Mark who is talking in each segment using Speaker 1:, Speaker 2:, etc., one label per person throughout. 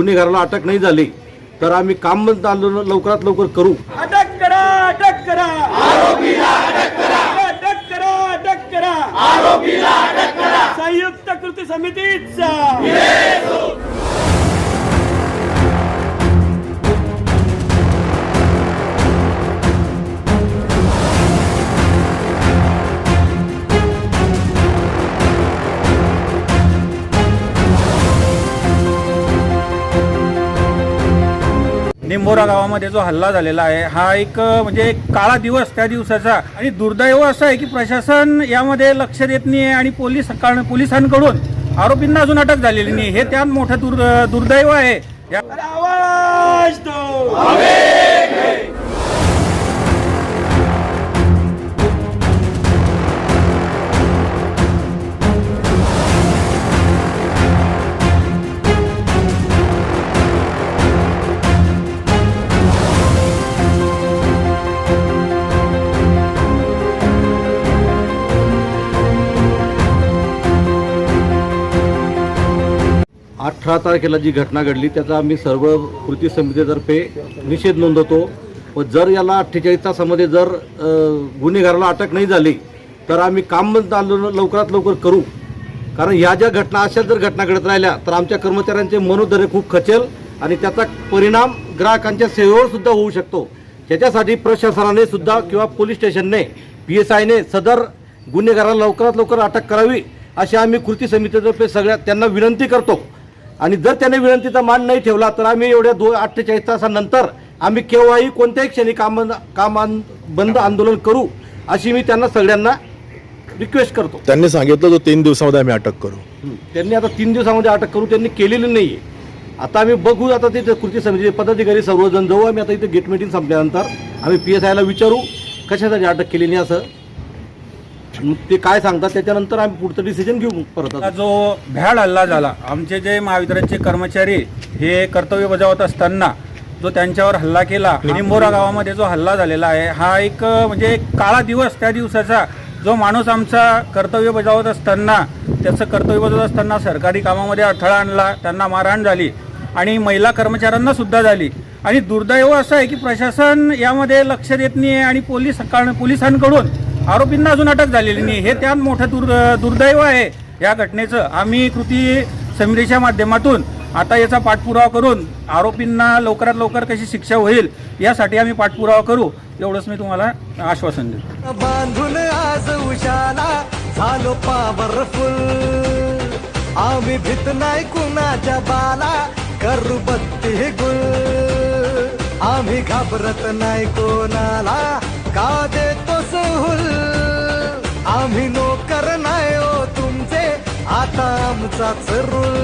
Speaker 1: गुन्हेगाराला अटक नाही झाली तर आम्ही काम बंद आंदोलन लवकरात लवकर करू.
Speaker 2: अटक करा अटक करा. आरोपीला अटक करा. अटक करा अटक करा. आरोपीला अटक करा. संयुक्त कृती समितीचा. निंबोरा गावामध्ये जो हल्ला झालेला आहे हा एक म्हणजे एक काळा दिवस त्या दिवसाचा. आणि दुर्दैव असं आहे की प्रशासन यामध्ये लक्ष देत नाही आणि पोलीस पोलिसांकडून आरोपींना अजून अटक झालेली नाही. हे त्यात मोठं दुर् दुर्दैव आहे.
Speaker 1: अठरा तारखेला जी घटना घडली त्याचा आम्ही सर्व कृती समितीतर्फे निषेध नोंदवतो. व जर याला अठ्ठेचाळीस तासामध्ये जर गुन्हेगाराला अटक नाही झाली तर आम्ही काम बंद आंदोलन लवकरात लवकर करू. कारण ह्या ज्या घटना अशा जर घटना घडत राहिल्या तर आमच्या कर्मचाऱ्यांचे मनोधैर्य खूप खचेल आणि त्याचा परिणाम ग्राहकांच्या सेवेवर सुद्धा होऊ शकतो. त्याच्यासाठी प्रशासनाने सुद्धा किंवा पोलीस स्टेशनने पी एस आयने सदर गुन्हेगाराला लवकरात लवकर अटक करावी अशी आम्ही कृती समितीतर्फे सगळ्या त्यांना विनंती करतो. आणि जर त्याने विनंतीचा मान नाही ठेवला तर आम्ही एवढ्या दो अठ्ठेचाळीस तासानंतर आम्ही केव्हाही कोणत्याही क्षणी काम काम बंद आंदोलन करू अशी मी त्यांना सगळ्यांना रिक्वेस्ट करतो.
Speaker 3: त्यांनी सांगितलं तो तीन दिवसामध्ये आम्ही अटक करू.
Speaker 1: त्यांनी आता तीन दिवसामध्ये अटक करू त्यांनी केलेली नाही आहे आता आम्ही बघू आता ते कृती समितीचे पदाधिकारी सर्वजण जाऊ आम्ही आता इथे गेट मीटिंग संपल्यानंतर आम्ही पी एस आयला विचारू कशासाठी अटक केली नाही असं. मग ते काय सांगतात त्याच्यानंतर आम्ही पुढचं डिसिजन घेऊ परत आता.
Speaker 2: जो भ्याड हल्ला झाला आमचे जे महावितरणचे कर्मचारी हे कर्तव्य बजावत असताना जो त्यांच्यावर हल्ला केला निंबोरा गावामध्ये जो हल्ला झालेला आहे हा एक अ, म्हणजे एक काळा दिवस त्या दिवसाचा जो माणूस आमचा कर्तव्य बजावत असताना त्याचं कर्तव्य बजावत असताना सरकारी कामामध्ये अडथळा आणला त्यांना मारहाण झाली आणि महिला कर्मचाऱ्यांना सुद्धा झाली आणि दुर्दैव असं आहे की प्रशासन यामध्ये लक्ष देत नाही आणि पोलीस पोलिसांकडून आरोपींना अजून अटक झालेली नाही. हे त्यात मोठं दुर् दुर्दैव आहे या घटनेचं. आम्ही कृती समितीच्या माध्यमातून आता याचा पाठपुरावा करून आरोपींना लवकरात लवकर कशी शिक्षा होईल यासाठी आम्ही पाठपुरावा करू एवढंच मी तुम्हाला आश्वासन देतो.
Speaker 4: बांधून आज उशाला झालो पावरफुल आम्ही भीत नाही कुणाच्या बाला करू बत्ती गुल. आम्ही घाबरत नाही कोणाला का दे आम्ही नोकर नाही हो तुमचे. आता आमचाच रूल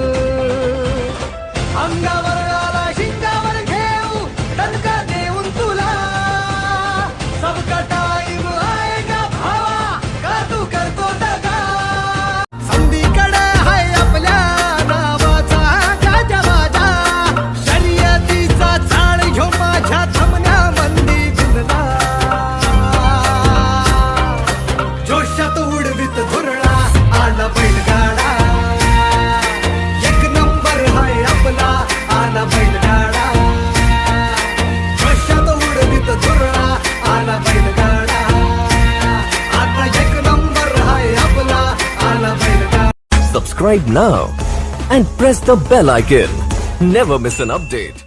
Speaker 4: अंगावर जोशात उडवीत धुरळा आला बैलगाडा. एक नंबर हाय आपला आला बैलगाडा. जोशात उडवीत धुरळा आला बैलगाडा. आता एक नंबर हाय आपला आला बैलगाडा.
Speaker 5: Subscribe now and press the bell icon Never miss an update.